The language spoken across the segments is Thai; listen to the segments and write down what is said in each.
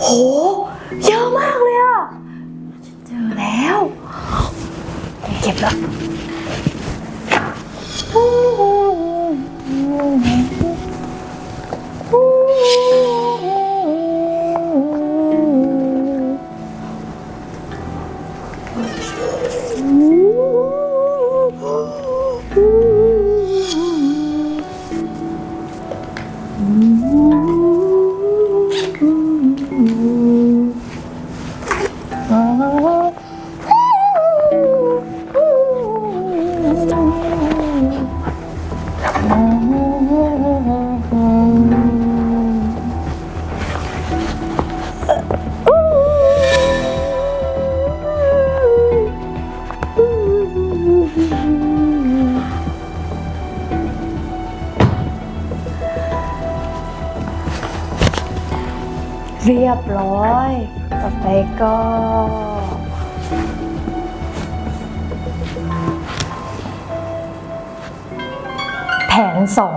โห เยอะมากเลยอะเจอแล้ว เก็บแล้ว เรียบร้อย ต่อไปก็แผนสอง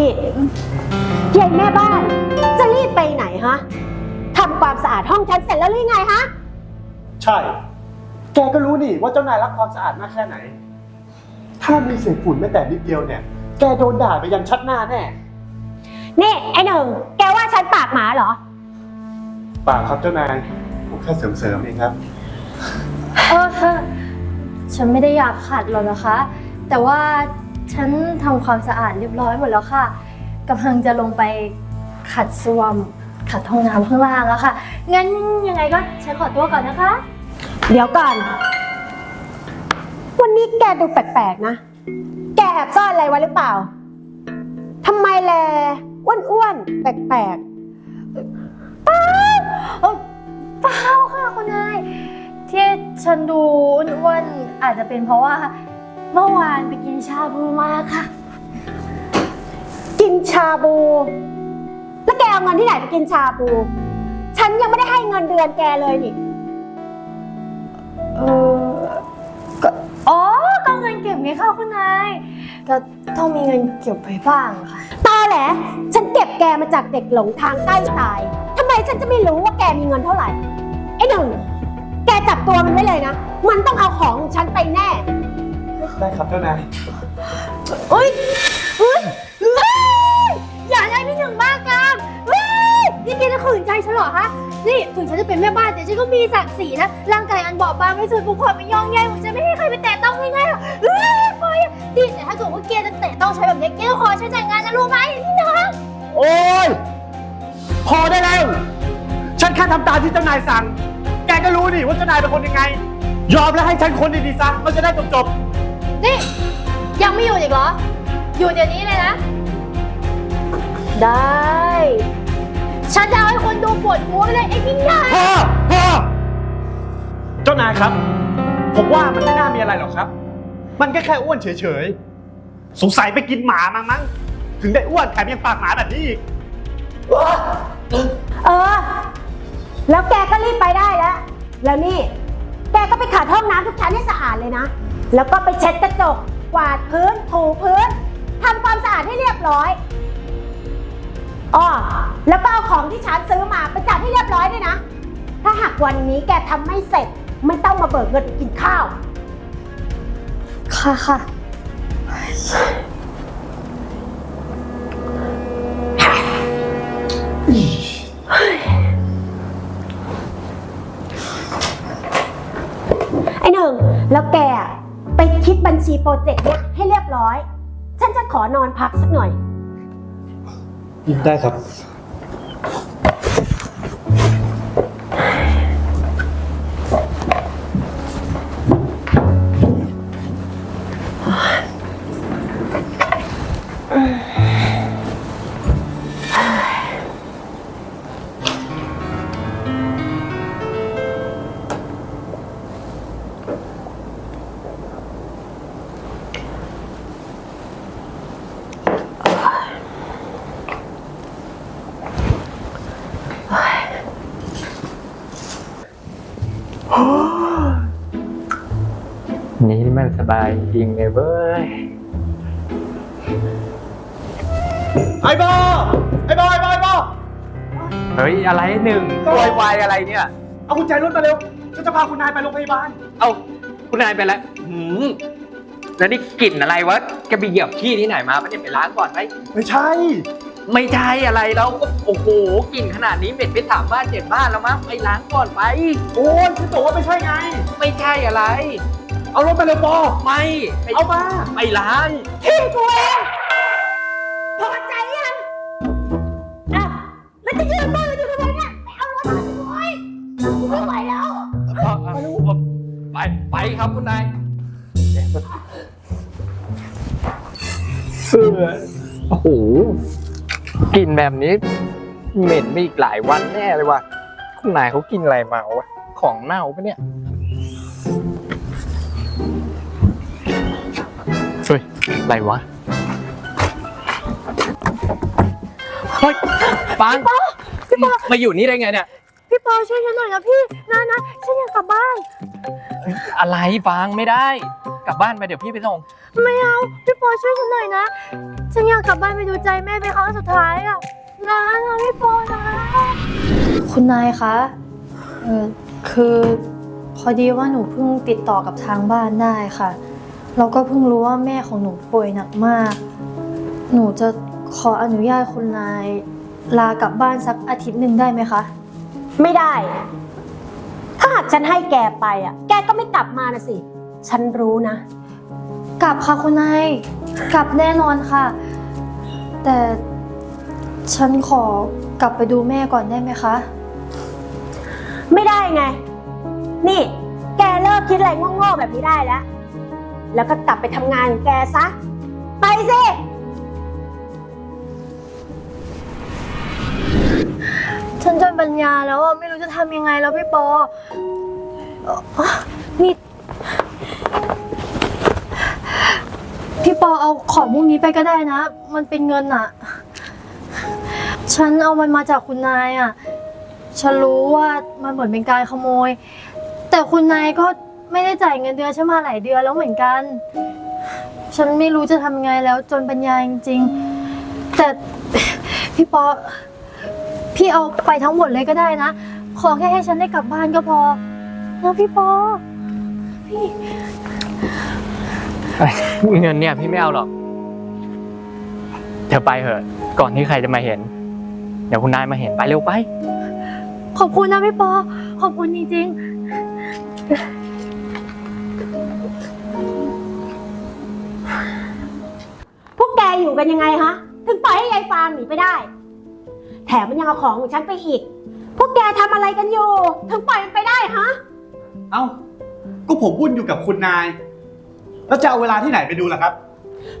นี่ยายแม่บ้าน จะรีบไปไหนฮะทำความสะอาดห้องฉันเสร็จแล้วหรือไงฮะ ใช่ แกก็รู้นี่ว่าเจ้านายรักความสะอาดมากแค่ไหน ถ้ามีเศษฝุ่นแม้แต่นิดเดียวเนี่ย แกโดนด่าไปยันชัดหน้าแน่ นี่ไอ้หนึ่งแกว่าฉันปากหมาเหรอเปล่าครับเจ้านายผมแค่เสริมๆเองครับ เออเธอฉันไม่ได้อยากขัดหรอกนะคะ แต่ว่า ฉันทำความสะอาดเรียบร้อยหมดแล้วค่ะกำลังจะลงไปขัดซ่วม ขัดห้องน้ำข้างล่างแล้วค่ะ งั้นยังไงก็ฉันขอตัวก่อนนะคะ เดี๋ยวก่อน วันนี้แกดูแปลกๆนะ แกแอบซ่อนอะไรไว้หรือเปล่าทำไมแลอ้วนๆแปลกเออเปล่าค่ะคุณนายที่ฉันดูอ้วนๆอาจจะเป็นเพราะว่า เมื่อวานไปกินชาบูมาค่ะๆกินชาบู แล้วแกเอาเงินที่ไหนไปกินชาบู ฉันยังไม่ได้ให้เงินเดือนแกเลยนี่ เออก็อ๋อก็เงินเก็บไงค่ะคุณนายก็ต้องมีเงินเก็บไว้บ้างค่ะ ตอแหล ฉันเก็บแกมาจากเด็กหลงทางใกล้ตายทำไมฉันจะไม่รู้ว่าแกมีเงินเท่าไหร่ ไอ้หนึ่ง แกจับตัวมันไว้เลยนะ มันต้องเอาของของฉันไปแน่ ได้ครับเจ้านายเฮ้ยเฮ้ยเฮ้ยอย่าได้พี่หนึ่งบ้ากามเฮ้ยนี่แกจะขืนใจฉันเหรอฮะ นี่ถึงฉันจะเป็นแม่บ้านแต่ฉันก็มีศักดิ์ศรีนะ ร่างกายอันบอบบางไม่ส่วนบุคคลไม่ย่องแย่ผมจะไม่ให้ใครไปแตะต้องง่ายๆหรอกเฮ้ยปล่อยอะดิแต่ถ้าเกิดว่าแกจะแตะต้องใช้แบบนี้แกต้องขอฉันแต่งงานนะรู้ไหมพี่หนึ่ง โอ้ย พอได้แล้ว ฉันแค่ทำตามที่เจ้านายสั่ง แกก็รู้นี่ว่าเจ้านายเป็นคนยังไง ยอมแล้วให้ฉันคนดีๆซะมันจะได้จบ นี่ ยังไม่อยู่อีกเหรอ อยู่เดี๋ยวนี้เลยนะ ได้ ฉันจะเอาให้คนดูปวดหัวไปเลยไอ้พี่ใหญ่ๆพอพอเจ้านายครับ ผมว่ามันไม่น่ามีอะไรหรอกครับ มันก็แค่อ้วนเฉยๆ สงสัยไปกินหมามามั้ง ถึงได้อ้วนแถมยังปากหมาแบบนี้อีก เออ แล้วแกก็รีบไปได้แล้ว แล้วนี่ แกก็ไปขัดห้องน้ำทุกชั้นให้สะอาดเลยนะ แล้วก็ไปเช็ดกระจก กวาดพื้น ถูพื้นทำความสะอาดให้เรียบร้อยอ้อแล้วก็เอาของที่ฉันซื้อมาไปจัดให้เรียบร้อยด้วยนะ ถ้าหากวันนี้แกทำไม่เสร็จ ไม่ต้องมาเบิกเงินไปกินข้าว ค่ะค่ะ แล้วแกอะไปคิดบัญชีโปรเจกต์เนี้ยให้เรียบร้อย ฉันจะขอนอนพักสักหน่อย ได้ครับ มันสบายจริงเลยเว้ย ไอ้บอไอ้บอไอ้บอไอ้บอเฮ้ย อะไรหนึ่งโวยวายอะไรเนี่ย เอากุญแจรถมาเร็วฉันจะพาคุณนายไปโรงพยาบาล เอ้าคุณนายไปแล้วหืมแล้วนี่กลิ่นอะไรวะแกไปเหยียบขี้ที่ไหนมาปะเนี่ยไปล้างก่อนไหมไม่ใช่ ไม่ใช่อะไรแล้วก็โอ้โหกลิ่นขนาดนี้เหม็นไปสามบ้านเจ็ดบ้านแล้วมั้งไปล้างก่อนไป โอ้ยฉันบอกว่าไม่ใช่ไง ไม่ใช่อะไร เอารถมาเร็วปอ ไม่ไปเอามา ไปล้างพี่กูเองพอใจยังอะแล้วจะยืนมืออยู่ทำไมเนี่ยไปเอารถมาสิโว้ยกูไม่ไหวแล้วไป ไปครับคุณนายเออโอ้โหกลิ่นแบบนี้ เหม็นไปอีกหลายวันแน่เลยว่ะคุณนายเขากินอะไรมาวะของเน่าปะเนี่ย อะไรวะเฮ้ยฟังมาอยู่นี่ได้ไงเนี่ย พี่ปอช่วยฉันหน่อยนะพี่นะนะฉันอยากกลับบ้าน อะไรฟังไม่ได้ กลับบ้านไปเดี๋ยวพี่ไปส่ง ไม่เอาพี่ปอช่วยฉันหน่อยนะ ฉันอยากกลับบ้านไปดูใจแม่เป็นครั้งสุดท้ายอะนะนะพี่ปอนะคุณนายคะเออคือพอดีว่าหนูเพิ่งติดต่อกับทางบ้านได้ค่ะ เราก็เพิ่งรู้ว่าแม่ของหนูป่วยหนักมาก หนูจะขออนุญาตคุณนาย ลากลับบ้านสักอาทิตย์หนึ่งได้ไหมคะ ไม่ได้ ถ้าหากฉันให้แกไปอะ แกก็ไม่กลับมานะสิ ฉันรู้นะ กลับค่ะคุณนาย กลับแน่นอนค่ะ แต่ฉันขอกลับไปดูแม่ก่อนได้ไหมคะ ไม่ได้ไง นี่ แกเลิกคิดอะไรโง่ๆแบบนี้ได้แล้ว แล้วก็กลับไปทำงานของแกซะ ไปสิ ฉันจนปัญญาแล้วอะไม่รู้จะทำยังไงแล้วพี่ปอเอ่อนี่ พี่ปอเอาของพวกนี้ไปก็ได้นะ มันเป็นเงินอะฉันเอามันมาจากคุณนายอะฉันรู้ว่ามันเหมือนเป็นการขโมย แต่คุณนายก็ ไม่ได้จ่ายเงินเดือนฉันมาหลายเดือนแล้วเหมือนกัน ฉันไม่รู้จะทำยังไงแล้วจนปัญญาจริงๆ แต่ พี่ปอ พี่เอาไปทั้งหมดเลยก็ได้นะ ขอแค่ให้ฉันได้กลับบ้านก็พอนะพี่ปอ พี่ เงินเนี่ยพี่ไม่เอาหรอก เธอไปเถอะ ก่อนที่ใครจะมาเห็น เดี๋ยวคุณนายมาเห็นไปเร็วไป ขอบคุณนะพี่ปอ ขอบคุณจริงพ อยู่กันยังไงฮะ ถึงปล่อยให้ยายฟางหนีไปได้ แถมมันยังเอาของของฉันไปอีก พวกแกทำอะไรกันอยู่ ถึงปล่อยมันไปได้ฮะ เอ้า ก็ผมวุ่นอยู่กับคุณนาย แล้วจะเอาเวลาที่ไหนไปดูล่ะครับ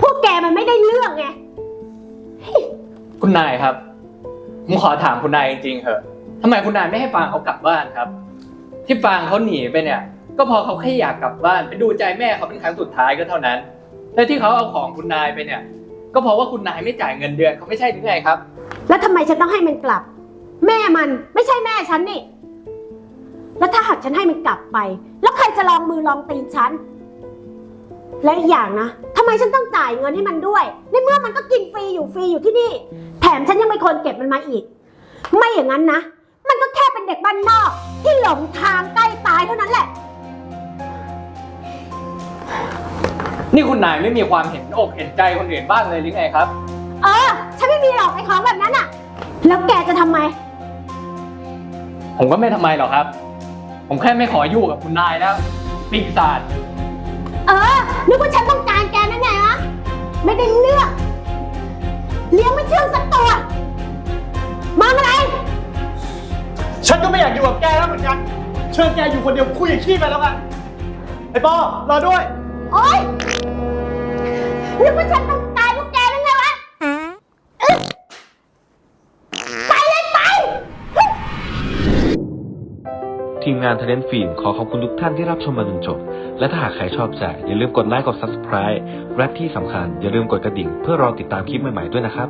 พวกแกมันไม่ได้เรื่องไง คุณนายครับ ผมขอถามคุณนายจริงๆเถอะทำไมคุณนายไม่ให้ฟางเขากลับบ้านครับ ที่ฟางเขาหนีไปเนี่ย ก็เพอเขาแค่อยากกลับบ้านไปดูใจแม่เขาเป็นครั้งสุดท้ายก็เท่านั้น และที่เขาเอาของคุณนายไปเนี่ย ก็เพราะว่าคุณนายไม่จ่ายเงินเดือนเขาไม่ใช่หรือไงครับ แล้วทำไมฉันต้องให้มันกลับ แม่มันไม่ใช่แม่ฉันนี่ แล้วถ้าหากฉันให้มันกลับไป แล้วใครจะลองมือลองตีนฉัน และอีกอย่างนะทำไมฉันต้องจ่ายเงินให้มันด้วย ในเมื่อมันก็กินฟรีอยู่ฟรีอยู่ที่นี่ แถมฉันยังเป็นคนเก็บมันมาอีก ไม่อย่างนั้นนะ มันก็แค่เป็นเด็กบ้านนอก ที่หลงทางใกล้ตายเท่านั้นแหละ นี่คุณนายไม่มีความเห็นอกเห็นใจคนอื่นบ้างเลยหรือไงครับ เออ ฉันไม่มีหรอกไอ้ของแบบนั้นอะแล้วแกจะทำไม ผมก็ไม่ทำไมหรอกครับ ผมแค่ไม่ขออยู่กับคุณนายแล้วปีศาจเออ นึกว่าฉันต้องการแกนั่นไงวะไม่ได้เลือก เลี้ยงไม่เชื่องสักตัวมาเมื่อไหรฉันก็ไม่อยากอยู่กับแกแล้วเหมือนกัน เชิญแกอยู่คนเดียวคุยกับขี้ไปแล้วกันไอ้ปอรอด้วย โอ๊ยนึกว่าฉันต้องตายพวกแกนั่นไงวะอึ๊ะไปเลยไป ทีมงาน Talent Film ขอขอบคุณทุกท่านที่รับชมมาจนจบ และถ้าหากใครชอบใจ อย่าลืมกดไลค์กด Subscribe และที่สำคัญอย่าลืมกดกระดิ่งเพื่อรอติดตามคลิปใหม่ๆด้วยนะครับ